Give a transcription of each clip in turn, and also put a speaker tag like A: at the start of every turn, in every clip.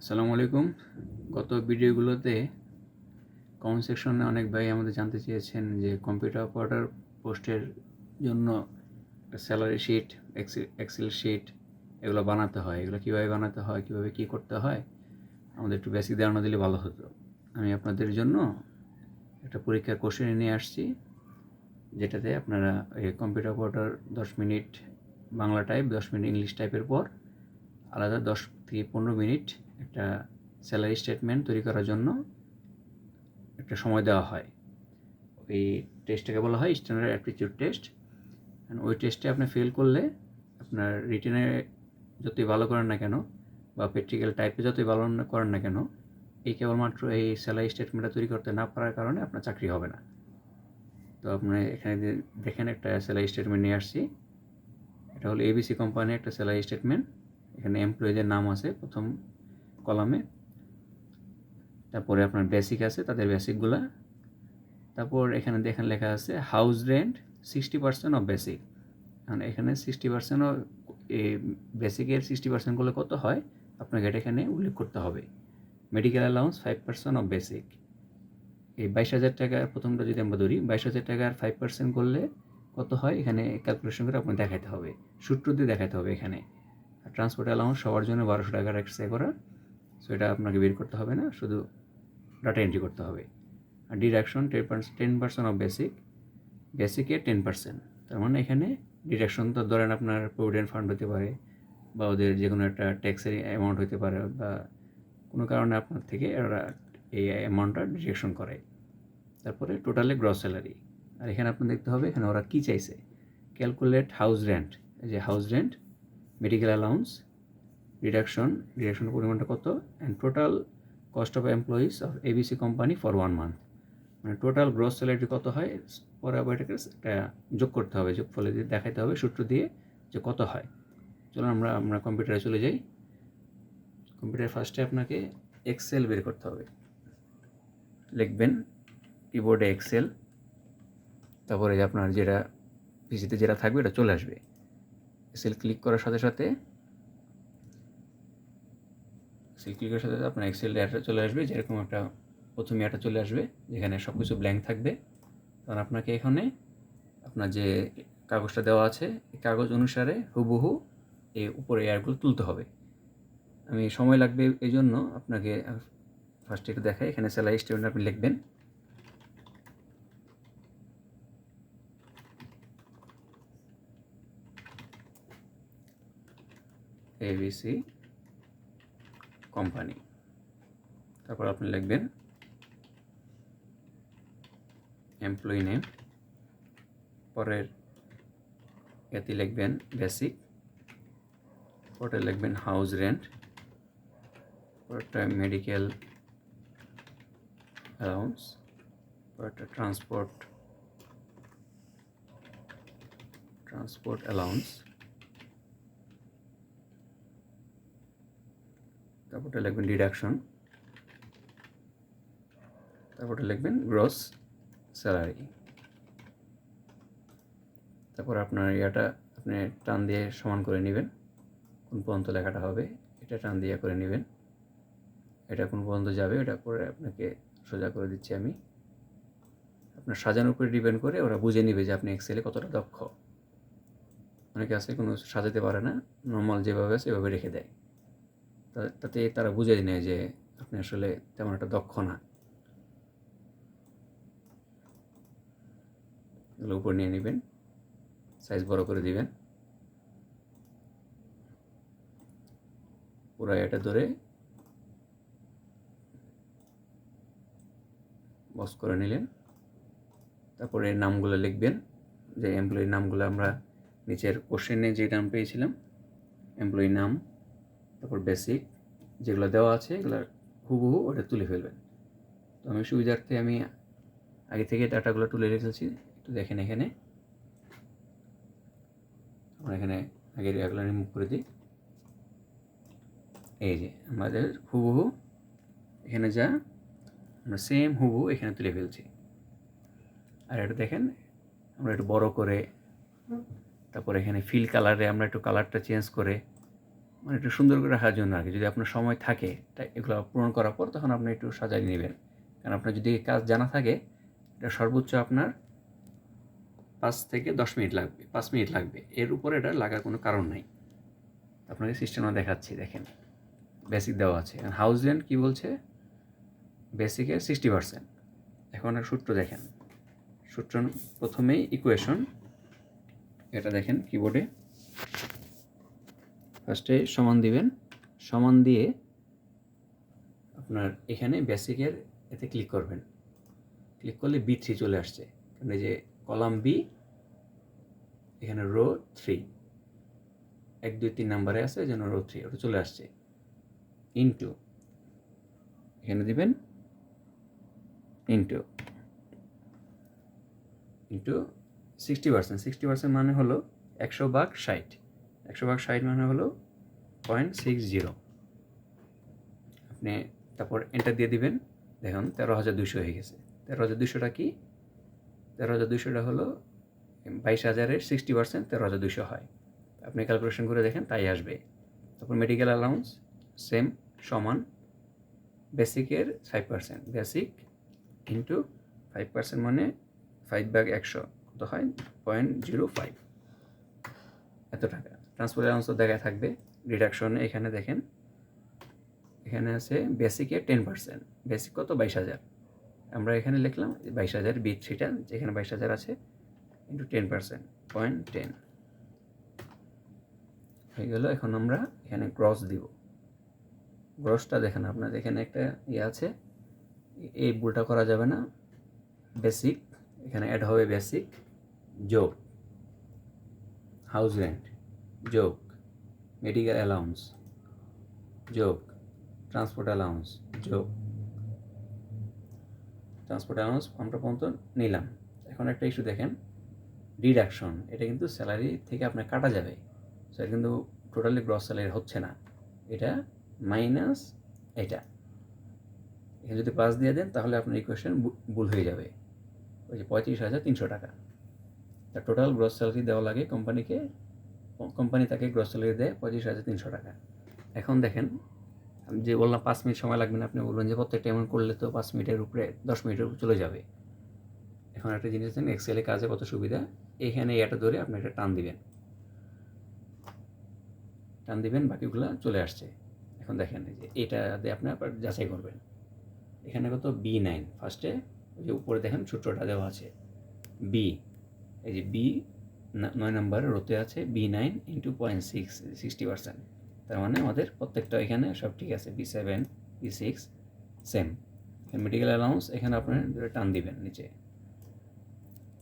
A: আসসালামু আলাইকুম। গত ভিডিওগুলোতে কমেন্ট সেকশনে অনেক ভাই আমাদের জানতে চেয়েছেন যে কম্পিউটার অপারেটর পোস্টের জন্য স্যালারি শিট এক্সেল শিট এগুলো বানাতে হয়। এগুলো কীভাবে বানাতে হয়, কীভাবে কী করতে হয়, আমাদের একটু বেসিক ধারণা দিলে ভালো হতো। আমি আপনাদের জন্য একটা পরীক্ষার কোশ্চেন নিয়ে আসছি, যেটাতে আপনারা এই কম্পিউটার অপারেটর দশ মিনিট বাংলা টাইপ দশ মিনিট ইংলিশ টাইপের পর আলাদা দশ থেকে পনেরো মিনিট একটা স্যালারি স্টেটমেন্ট তৈরি করার জন্য একটা সময় দেওয়া হয়। ওই টেস্টটাকে বলা হয় স্ট্যান্ডার্ড অ্যাপটিটিউড টেস্ট ওই টেস্টে আপনি ফেল করলে আপনার রিটেনে যতই ভালো করেন না কেন বা প্র্যাকটিক্যাল টাইপে যতই ভালো করেন না কেন, এই কেবলমাত্র এই স্যালারি স্টেটমেন্টটা তৈরি করতে না পারার কারণে আপনার চাকরি হবে না। তো আপনি এখানে দেখেন একটা স্যালারি স্টেটমেন্ট নিয়ে আসছি। এটা হলো এবিসি কোম্পানির একটা স্যালারি স্টেটমেন্ট এখানে এমপ্লয়ীদের নাম আছে। প্রথম কলামে। তারপরে আপনার বেসিক আছে, তাদের বেসিকগুলা তারপর এখানে দেখেন লেখা আছে house rent sixty percent of basic কারণ এখানে সিক্সটি পার্সেন্ট বেসিকের সিক্সটি পার্সেন্ট করলে কত হয়? আপনাকে এটা এখানে উল্লেখ করতে হবে। Medical allowance five percent of basic এই বাইশ হাজার টাকার প্রথমটা যদি আমরা ধরি, বাইশ হাজার টাকার ফাইভ পার্সেন্ট করলে কত হয়? এখানে ক্যালকুলেশন করে আপনাকে দেখাতে হবে। সূত্র দিয়ে দেখাতে হবে এখানে। ট্রান্সপোর্ট অ্যালাউন্স সবার জন্য বারোশো টাকার এক্সট্রা করা। সো এটা আপনাকে বের করতে হবে না, শুধু ডাটা এন্ট্রি করতে হবে। আর deduction ten percent ten percent of basic বেসিকে ten percent তার মানে এখানে ডিডাকশন তো ধরেন আপনার প্রভিডেন্ট ফান্ড হতে পারে, বা ওদের যে কোনো একটা ট্যাক্সের অ্যামাউন্ট হতে পারে, বা কোনো কারণে আপনার থেকে ওরা এই অ্যামাউন্টটা ডিডাকশন করে। তারপরে টোটালে গ্রস স্যালারি আর এখানে আপনার দেখতে হবে, এখানে ওরা কী চাইছে? ক্যালকুলেট হাউস রেন্ট এই যে house rent medical allowance reduction রিডাকশনের পরিমাণটা কত? And total cost of employees of ABC company for one month মানে টোটাল গ্রস স্যালারি কত হয়? পরে আবার এটাকে একটা যোগ করতে হবে যোগ ফলে দিয়ে দেখাতে হবে, সূত্র দিয়ে যে কত হয়। চলুন আমরা আমরা কম্পিউটারে চলে যাই। কম্পিউটার ফার্স্টে আপনাকে এক্সেল বের করতে হবে। লিখবেন কিবোর্ডে এক্সেল তারপরে আপনার যেটা পিসিতে যেটা থাকবে এটা চলে আসবে। এক্সেল ক্লিক করার সাথে সাথে এক্সেল ক্লিক করার সাথে আপনার এক্সেল এটা চলে আসবে, যেরকম একটা প্রথমে এটা চলে আসবে, যেখানে সব কিছু ব্ল্যাঙ্ক থাকবে। তখন আপনাকে এখানে আপনার যে কাগজটা দেওয়া আছে, এই কাগজ অনুসারে হুবহু এই উপরে এয়ারগুলো তুলতে হবে। আমি সময় লাগবে এই জন্য আপনাকে ফার্স্ট এটা দেখাই, এখানে স্যালারি স্টেটমেন্ট আপনি লিখবেন। ABC company. তারপর আপনি লিখবেন এমপ্লয়ি নেম পরের এতে লিখবেন বেসিক পরে লিখবেন হাউস রেন্ট পরেরটা মেডিকেল অ্যালাউন্স পরেরটা ট্রান্সপোর্ট ট্রান্সপোর্ট অ্যালাউন্স তারপরটা লিখবেন ডিডাকশন তারপরটা লিখবেন গ্রস স্যালারি তারপর আপনার ইয়াটা আপনি টান দিয়ে সমান করে নেবেন, কোন পর্যন্ত লেখাটা হবে এটা টান দিয়ে করে নেবেন, এটা কোন পর্যন্ত যাবে এটা পরে আপনাকে সোজা করে দিচ্ছি আমি, আপনার সাজানোর উপরে ডিপেন্ড করে ওরা বুঝে নেবে যে আপনি এক্সেলে কতটা দক্ষ, অনেকে আছে কোনো সাজাতে পারে না নর্মাল যেভাবে আছে সেভাবে রেখে দেয়। তাতে তারা বুঝে নেয় যে আপনি আসলে তেমন একটা দক্ষ না। এগুলো উপর নিয়ে নেবেন সাইজ বড় করে দিবেন। পুরো এটা ধরে বস করে নিলেন। তারপরে নামগুলো লিখবেন, যে এমপ্লয়ির নামগুলো আমরা নিচের কোশ্চেনে যে নাম পেয়েছিলাম এমপ্লয়ি নাম। তারপর বেসিক যেগুলো দেওয়া আছে এগুলো হুবহু ওটা তুলে ফেলবেন। তো আমি সুবিধার্থে আমি আগে থেকে ডাটাগুলো তুলে রেখেছি, একটু দেখেন এখানে। আমরা এখানে আগের এগুলো রিমুভ করে দিই। এই যে আমাদের হুবহু, এখানে যা, আমরা সেম হুবহু এখানে তুলে ফেলছি। আর এটা দেখেন, আমরা একটু বড় করে, তারপর এখানে ফিল কালারে আমরা একটু কালারটা চেঞ্জ করে মানে একটু সুন্দর করে রাখার জন্য আর কি। যদি আপনার সময় থাকে তাই এগুলো পূরণ করার পর তখন আপনি একটু সাজাই নেবেন। কারণ আপনার যদি কাজ জানা থাকে, এটা সর্বোচ্চ আপনার পাঁচ থেকে দশ মিনিট লাগবে, পাঁচ মিনিট লাগবে। এর উপরে এটা লাগার কোনো কারণ নাই। আপনাকে সিস্টেমও দেখাচ্ছি, দেখেন। বেসিক দেওয়া আছে। হাউস রেন্ট কী বলছে? বেসিকের সিক্সটি পার্সেন্ট এখন আর সূত্র দেখেন। সূত্র প্রথমেই ইকুয়েশন এটা দেখেন কিবোর্ডে ফার্স্টে সমান দিবেন। সমান দিয়ে আপনার এখানে বেসিকের এতে ক্লিক করবেন। ক্লিক করলে বি থ্রি চলে আসছে। কারণ এই যে কলাম বি এখানে রো থ্রি এক, দুই, তিন নাম্বারে আছে যেন রো থ্রি ওটা চলে আসছে। ইন্টু এখানে দিবেন into into sixty percent sixty percent মানে হলো একশো ভাগ ষাট। একশো ভাগ ষাট মানে হলো পয়েন্ট সিক্স জিরো আপনি তারপর এন্টার দিয়ে দিবেন। দেখুন, তেরো হাজার দুশো হয়ে গেছে। তেরো হাজার দুশোটা কি? তেরো হাজার দুশোটা হলো বাইশ হাজারের সিক্সটি পার্সেন্ট তেরো হাজার দুশো হয়। আপনি ক্যালকুলেশন করে দেখেন, তাই আসবে। তারপর মেডিকেল অ্যালাউন্স সেম সমান বেসিকের five percent basic into five percent মানে ফাইভ ভাগ একশো। কত হয়? পয়েন্ট জিরো ফাইভ এত টাকা। ট্রান্সপোর্ট অ্যালাউন্সও দেখা থাকবে। ডিডাকশনে এখানে দেখেন। এখানে আছে বেসিকে টেন পার্সেন্ট বেসিক কত? বাইশ হাজার। আমরা এখানে লিখলাম বাইশ হাজার বি থ্রিটা যেখানে বাইশ হাজার আছে into ten percent point ten হয়ে গেল, এখন আমরা এখানে গ্রস দিব। গ্রসটা দেখেন আপনার, এখানে একটা ইয়ে আছে। এই ভুলটা করা যাবে না। বেসিক এখানে অ্যাড হবে বেসিক যোগ। হাউস রেন্ট যোগ মেডিকেল অ্যালাউন্স যোগ ট্রান্সপোর্ট অ্যালাউন্স যোগ ট্রান্সপোর্ট অ্যালাউন্স আমরা পর্যন্ত নিলাম। এখন একটা ইস্যু দেখেন। ডিডাকশন এটা কিন্তু স্যালারি থেকে আপনার কাটা যাবে। সো এটা কিন্তু টোটালি গ্রস স্যালারি হচ্ছে না। এটা মাইনাস এটা। এখানে যদি পাস দিয়ে দেন, তাহলে আপনার ইকুয়েশন ভুল হয়ে যাবে। ওই যে পঁয়ত্রিশ হাজার তিনশো টাকা। তা টোটাল গ্রস স্যালারি দেওয়া লাগে কোম্পানিকে কোম্পানি তাকে গ্রস স্যালারি দেয় পঁচিশ হাজার তিনশো টাকা। এখন দেখেন, আমি যে বললাম পাঁচ মিনিট সময় লাগবে না, আপনি বলবেন যে প্রত্যেকটা এমন করলে তো পাঁচ মিনিটের উপরে, দশ মিনিটের উপরে চলে যাবে। এখন একটা জিনিস দেখেন এক্সেলে কাজে কত সুবিধা? এখানে এটা ধরে আপনি একটা টান দিবেন। টান দিবেন, বাকিগুলো চলে আসছে। এখন দেখেন যে এটা দিয়ে আপনি আবার যাচাই করবেন। এখানে কত? বি নাইন ফার্স্টে ওই যে উপরে দেখেন, সূত্রটা দেওয়া আছে। বি এই যে বি নয় নম্বর রোতে আছে B nine into point six sixty percent তার মানে আমাদের প্রত্যেকটা এখানে সব ঠিক আছে B seven B six same medical allowance এখানে আপনার টান দিবেন নিচে।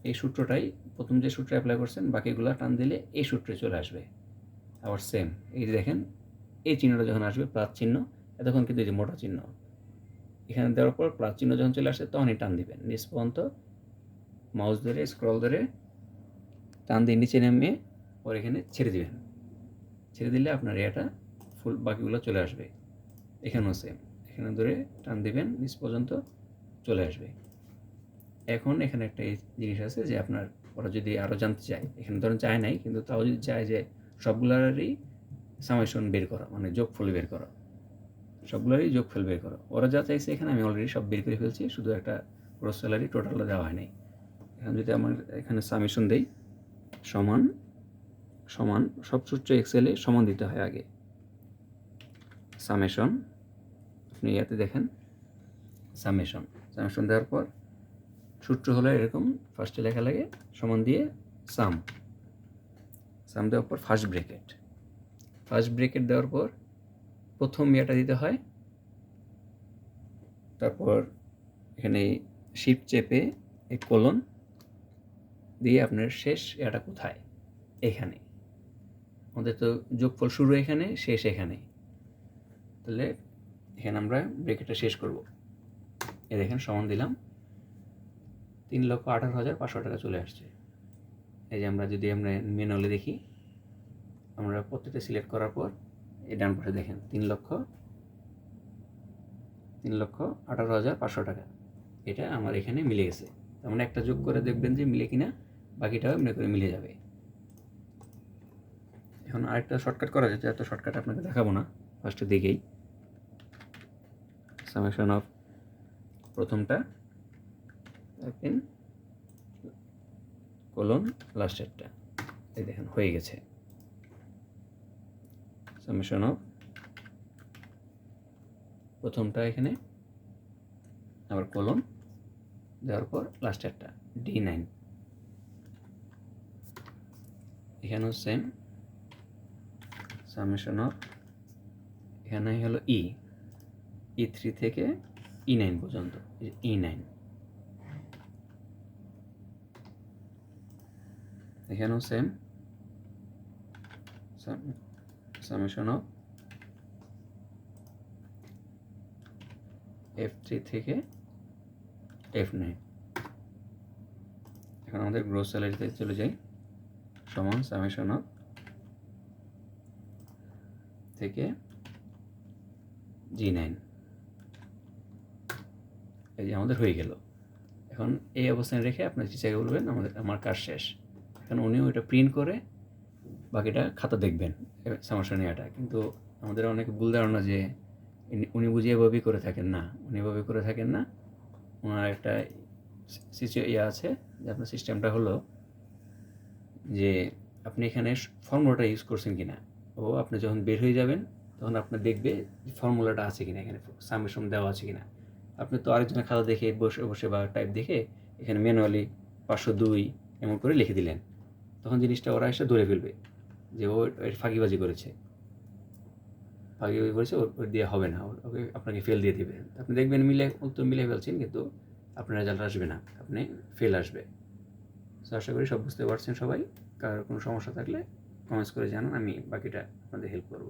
A: এই সূত্রটাই প্রথম যে সূত্র অ্যাপ্লাই করছেন, বাকিগুলো টান দিলে এই সূত্রে চলে আসবে। আবার সেম এই দেখেন, এই চিহ্নটা যখন আসবে প্লাস চিহ্ন, এতক্ষণ কিন্তু এই যে মোটা চিহ্ন। এখানে দেওয়ার পর প্লাস যখন চলে আসে, তখনই টান দিবেন। নিচ পর্যন্ত মাউস ধরে স্ক্রল ধরে টান দিয়ে নিচে নেমে পর এখানে ছেড়ে দিবেন। ছেড়ে দিলে আপনার এটা ফুল বাকিগুলো চলে আসবে। এখানেও সেম এখানে ধরে টান দিবেন, নিচ পর্যন্ত চলে আসবে। এখন এখানে একটা জিনিস আছে যে আপনার ওরা যদি আরও জানতে চায়, এখানে ধরেন চায় নাই, কিন্তু তাও যদি চায় যে সবগুলারই সামেশন বের করা মানে যোগফল বের করা। সবগুলোরই যোগফল বের করা। ওরা যা চাইছে এখানে আমি অলরেডি সব বের করে ফেলছি, শুধু একটা গ্রোস স্যালারি টোটালটা দেওয়া হয় এখন যদি আমার এখানে সামেশন দেই সমান সমান সব সূত্র এক্সেলে সমান দিতে হয় আগে। সামেশন আপনি ইয়াতে দেখেন। সামেশন সামেশন দেওয়ার পর সূত্র হলো এরকম ফার্স্টে লেখা লাগে, সমান দিয়ে সাম সাম দেওয়ার পর ফার্স্ট ব্রেকেট ফার্স্ট ব্রেকেট দেওয়ার পর প্রথম ইয়েটা দিতে হয়। তারপর এখানে শিপ চেপে এই কোলন দিয়ে আপনার শেষ এটা কোথায়? এখানে। আমাদের তো যোগফল শুরু এখানে, শেষ এখানে। তাহলে এখানে আমরা ব্রেকেটটা শেষ করব। এ দেখেন, সমান দিলাম। তিন লক্ষ আঠারো হাজার পাঁচশো টাকা চলে আসছে। এই যে আমরা যদি আমরা ম্যানুয়ালি দেখি, আমরা প্রত্যেকটা সিলেক্ট করার পর এই ডান পাশে দেখেন, তিন লক্ষ তিন লক্ষ আঠারো হাজার পাঁচশো টাকা। এটা আমার এখানে মিলে গেছে। তার মানে একটা যোগ করে দেখবেন যে মিলে কিনা বাকিটাও এমনি করে মিলে যাবে। এখন আরেকটা শর্টকাট করা যেত এত শর্টকাট আপনাকে দেখাবো না ফার্স্টের দিকেই সামেশন অফ প্রথমটা ইন কোলন লাস্টেরটা এই দেখেন, হয়ে গেছে। সামেশন অফ প্রথমটা এখানে, আবার কোলন দেওয়ার পর লাস্টেরটা ডি নাইন এখানেও সেম সামেশন অফ এখানে হলো ই ই থ্রি থেকে ই নাইন পর্যন্ত ই নাইন এখানেও same summation of F three থেকে এফ নাইন এখন আমাদের গ্রোথ স্যালারিতে চলে যাই। সমান সামেশন অফ থেকে জি নাইন। এই যে আমাদের হয়ে গেল। এখন এই অবস্থানে রেখে আপনার টিচারকে বলবেন, আমাদের আমার কাজ শেষ। এখন উনিও এটা প্রিন্ট করে বাকিটা খাতা দেখবেন সামাশন নেওয়াটা। কিন্তু আমাদের অনেক ভুল ধারণা যে উনি বুঝি এভাবেই করে থাকেন না। উনি এভাবে করে থাকেন না। ওনার একটা সিচু ইয়ে আছে যে আপনার সিস্টেমটা হলো যে আপনি এখানে ফর্মুলাটা ইউজ করছেন কিনা, ও আপনি যখন বের হয়ে যাবেন, তখন আপনি দেখবে ফর্মুলাটা আছে কিনা এখানে সামেশন দেওয়া আছে কিনা। আপনি তো আরেকজনের খাতা দেখে বসে বসে বা টাইপ দেখে এখানে ম্যানুয়ালি পাঁচশো দুই এমন করে লিখে দিলেন। তখন জিনিসটা ওরা এসে ধরে ফেলবে যে ও ফাঁকিবাজি করেছে। ফাঁকিবাজি করেছে, ওর দিয়ে হবে না ওকে আপনাকে ফেল দিয়ে দিবে। আপনি দেখবেন মিলে, উত্তর মিলে ফেলছেন, কিন্তু আপনার রেজাল্ট আসবে না, আপনি ফেল আসবে। তো আশা করি সব বুঝতে পারছেন সবাই। কারোর কোনো সমস্যা থাকলে কমেন্টস করে জানান, আমি বাকিটা আপনাদের হেল্প করব।